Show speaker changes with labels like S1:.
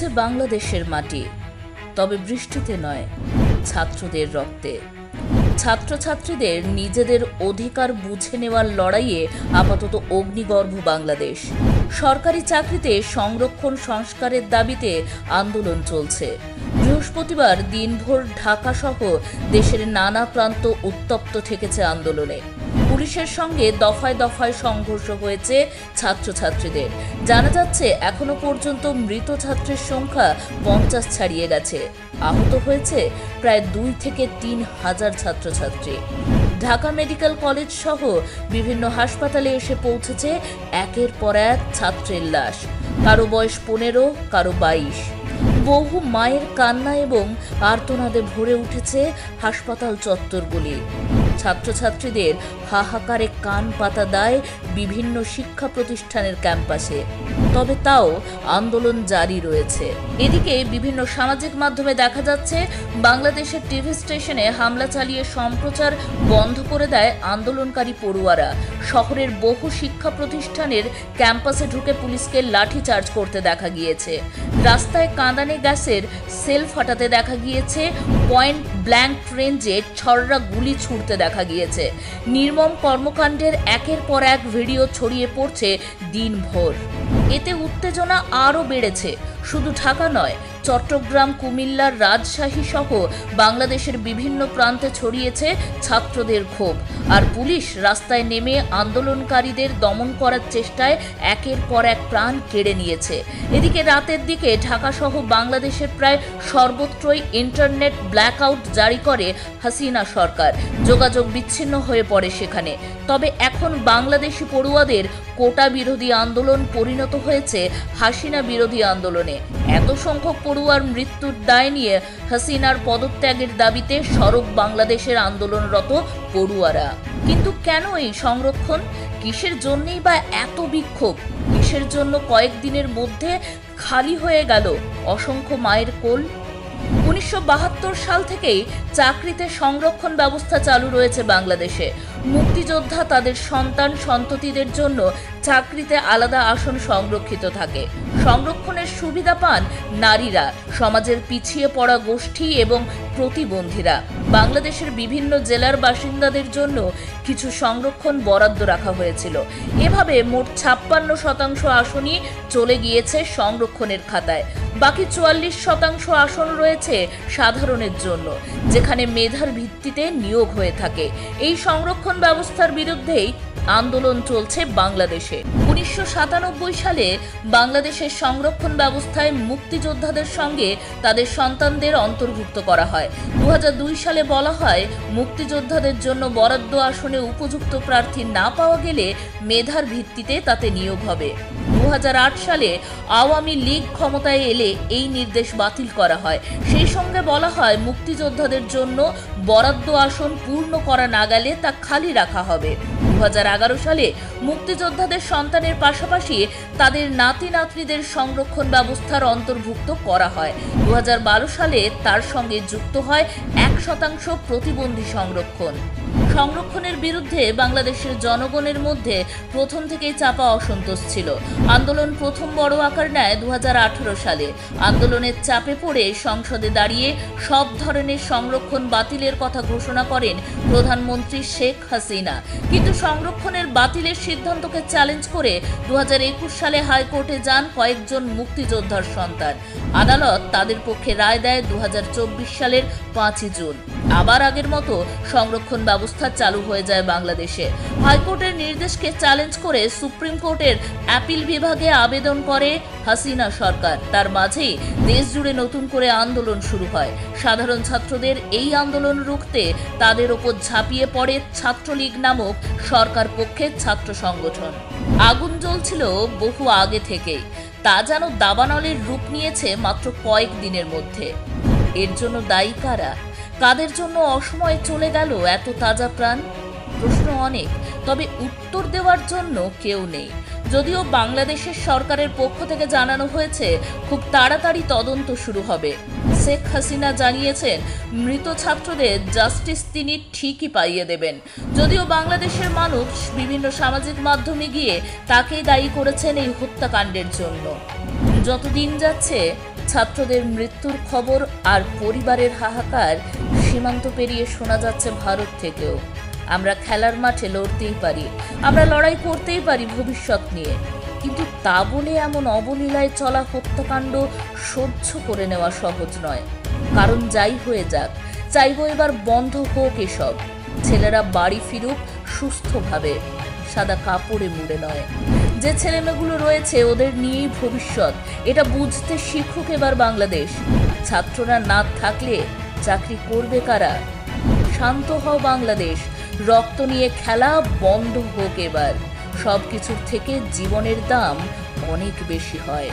S1: ভিজছে বাংলাদেশের মাটি, তবে বৃষ্টিতে নয়, ছাত্রদের রক্তে। ছাত্রছাত্রীদের নিজেদের অধিকার বুঝে নেওয়ার লড়াইয়ে আপাতত অগ্নিগর্ভ বাংলাদেশ। সরকারি চাকরিতে সংরক্ষণ সংস্কারের দাবিতে আন্দোলন চলছে। বৃহস্পতিবার দিনভর ঢাকা সহ দেশের নানা প্রান্ত উত্তপ্ত ঠেকেছে আন্দোলনে। পুলিশের সঙ্গে দফায় দফায় সংঘর্ষ হয়েছে ছাত্রছাত্রীদের। জানা যাচ্ছে, এখনও পর্যন্ত মৃত ছাত্রের সংখ্যা পঞ্চাশ ছাড়িয়ে গেছে। আহত হয়েছে প্রায় দুই থেকে তিন হাজার ছাত্রছাত্রী। ঢাকা মেডিকেল কলেজ সহ বিভিন্ন হাসপাতালে এসে পৌঁছেছে একের পর এক ছাত্রের লাশ। কারও বয়স পনেরো, কারও বাইশ। বহু মায়ের কান্না এবং আর্তনাদে ভরে উঠেছে হাসপাতাল চত্বরগুলি। ছাত্রছাত্রীদের হাহাকারে কান পাতা দেয় বিভিন্ন শিক্ষা প্রতিষ্ঠানের ক্যাম্পাসে। তবে তাও আন্দোলন জারি রয়েছে। এদিকে বিভিন্ন সামাজিক মাধ্যমে দেখা যাচ্ছে, বাংলাদেশের টিভি স্টেশনে হামলা চালিয়ে সম্প্রচার বন্ধ করে দেয় আন্দোলনকারী পড়ুয়ারা। শহরের বহু শিক্ষা প্রতিষ্ঠানের ক্যাম্পাসে ঢুকে পুলিশকে লাঠিচার্জ করতে দেখা গিয়েছে। রাস্তায় কাঁদানে গ্যাসের সেল ফাটাতে দেখা গিয়েছে, পয়েন্ট ব্ল্যাঙ্ক রেঞ্জে ছড়রা গুলি ছুড়তে দেখা গিয়েছে। নির্মম কর্মকাণ্ডের একের পর এক ভিডিও ছড়িয়ে পড়ছে দিনভর। এতে উত্তেজনা আরও বেড়েছে। শুধু ঢাকা নয়, চট্টগ্রাম, কুমিল্লার রাজশাহী সহ বাংলাদেশের বিভিন্ন প্রান্তে ছড়িয়েছে ছাত্রদের ক্ষোভ। আর পুলিশ রাস্তায় নেমে আন্দোলনকারীদের দমন করার চেষ্টায় একের পর এক প্রাণ কেড়ে নিয়েছে। এদিকে রাতের দিকে ঢাকা সহ বাংলাদেশের প্রায় সর্বত্রই ইন্টারনেট ব্ল্যাকআউট জারি করে হাসিনা সরকার। যোগাযোগ বিচ্ছিন্ন হয়ে পড়ে সেখানে। তবে এখন বাংলাদেশি পড়ুয়াদের কোটা বিরোধী আন্দোলন পরিণত হয়েছে হাসিনা বিরোধী আন্দোলনে। এত সংখ্যক পড়ুয়ার মৃত্যুর দায় নিয়ে হাসিনার পদত্যাগের দাবিতে সড়ক বাংলাদেশের আন্দোলনরত পড়ুয়ারা। কিন্তু কেন এই সংরক্ষণ? কিসের জন্যই বা এত বিক্ষোভ? কিসের জন্য কয়েকদিনের মধ্যে খালি হয়ে গেল অসংখ্য মায়ের কোল? উনিশশো বাহাত্তর সাল থেকেই চাকরিতে সংরক্ষণ ব্যবস্থা চালু রয়েছে বাংলাদেশে। মুক্তিযোদ্ধা তাদের সন্তান, সন্ততিদের জন্য চাকরিতে আলাদা আসন সংরক্ষিত থাকে। সংরক্ষণের সুবিধা পান নারীরা। সমাজের পিছিয়ে পড়া গোষ্ঠী এবং প্রতিবন্ধীরা। বাংলাদেশের বিভিন্ন জেলার বাসিন্দাদের জন্য কিছু সংরক্ষণ বরাদ্দ রাখা হয়েছিল। এভাবে মোট ছাপ্পান্ন শতাংশ আসনই চলে গিয়েছে সংরক্ষণের খাতায়। বাকি চুয়াল্লিশ শতাংশ আসন রয়েছে সাধারণের জন্য, যেখানে মেধার ভিত্তিতে নিয়োগ হয়ে থাকে। এই সংরক্ষণ ব্যবস্থার বিরুদ্ধেই আন্দোলন চলছে বাংলাদেশে। উনিশশো সাতানব্বই সালে বাংলাদেশের সংরক্ষণ ব্যবস্থায় মুক্তিযোদ্ধাদের সঙ্গে তাদের সন্তানদের অন্তর্ভুক্ত করা হয়। দু হাজার দুই সালে বলা হয়, মুক্তিযোদ্ধাদের জন্য বরাদ্দ আসনে উপযুক্ত প্রার্থী না পাওয়া গেলে মেধার ভিত্তিতে তাতে নিয়োগ হবে। দু হাজার আট সালে আওয়ামী লীগ ক্ষমতায় এলে এই নির্দেশ বাতিল করা হয়। সেই সঙ্গে বলা হয়, মুক্তিযোদ্ধাদের জন্য বরাদ্দ আসন পূর্ণ করা না গেলে তা খালি রাখা হবে। দু হাজার এগারো সালে মুক্তিযোদ্ধাদের সন্তানের পাশাপাশি তাদের নাতি নাতনিদের সংরক্ষণ ব্যবস্থার অন্তর্ভুক্ত করা হয়। দু হাজার বারো সালে তার সঙ্গে যুক্ত হয় এক শতাংশ প্রতিবন্ধী সংরক্ষণ। সংরক্ষণের বিরুদ্ধে বাংলাদেশের জনগণের মধ্যে প্রথম থেকেই চাপা অসন্তোষ ছিল। আন্দোলন প্রথম বড় আকার নেয় দু হাজার আঠারো সালে। আন্দোলনের চাপে পড়ে সংসদে দাঁড়িয়ে সব ধরনের সংরক্ষণ বাতিলের কথা ঘোষণা করেন প্রধানমন্ত্রী শেখ হাসিনা। কিন্তু সংরক্ষণের বাতিলের সিদ্ধান্তকে চ্যালেঞ্জ করে দু হাজার একুশ সালে হাইকোর্টে যান কয়েকজন মুক্তিযোদ্ধার সন্তান। আদালত তাদের পক্ষে রায় দেয় দু হাজার চব্বিশ সালের পাঁচই জুন। আবার আগের মতো সংরক্ষণ ব্যবস্থা চালু হয়ে যায় বাংলাদেশে। হাইকোর্টের নির্দেশকে চ্যালেঞ্জ করে সুপ্রিম কোর্টের অ্যাপিল বিভাগে আবেদন করে হাসিনা সরকার। তার মাঝেই দেশ জুড়ে নতুন করে আন্দোলন শুরু হয়। সাধারণ ছাত্রদের এই আন্দোলন রুখতে তাদের ওপর ঝাঁপিয়ে পড়ে ছাত্রলীগ নামক সরকার পক্ষের ছাত্র সংগঠন। আগুন জ্বলছিল বহু আগে থেকেই। তা যেন দাবানলের রূপ নিয়েছে মাত্র কয়েক দিনের মধ্যে। এর জন্য দায়ী কারা? কাদের জন্য অসময়ে চলে গেল এত তাজা প্রাণ? প্রশ্ন অনেক, তবে উত্তর দেওয়ার জন্য কেউ নেই। যদিও বাংলাদেশের সরকারের পক্ষ থেকে জানানো হয়েছে, খুব তাড়াতাড়ি তদন্ত শুরু হবে। শেখ হাসিনা জানিয়েছেন, মৃত ছাত্রদের জাস্টিস তিনি ঠিকই পাইয়ে দেবেন। যদিও বাংলাদেশের মানুষ বিভিন্ন সামাজিক মাধ্যমে গিয়ে তাকেই দায়ী করেছেন এই হত্যাকাণ্ডের জন্য। যত দিন যাচ্ছে ছাত্রদের মৃত্যুর খবর আর পরিবারের হাহাকার সীমান্ত পেরিয়ে শোনা যাচ্ছে ভারত থেকেও। আমরা খেলার মাঠে লড়তেই পারি, আমরা লড়াই করতেই পারি ভবিষ্যৎ নিয়ে। কিন্তু তা বলে এমন অবলীলায় চলা হত্যাকাণ্ড সহ্য করে নেওয়া সহজ নয়। কারণ যাই হয়ে যাক, চাইব এবার বন্ধ হোক এসব। ছেলেরা বাড়ি ফিরুক সুস্থভাবে, সাদা কাপড়ে মুড়ে নয়। যে ছেলেমেয়েগুলো রয়েছে, ওদের নিয়েই ভবিষ্যৎ। এটা বুঝতে শিখুক এবার বাংলাদেশ। ছাত্ররা না থাকলে চাকরি করবে কারা? শান্ত হও বাংলাদেশ। রক্ত নিয়ে খেলা বন্ধ হোক এবার। সব কিছুর থেকে জীবনের দাম অনেক বেশি হয়।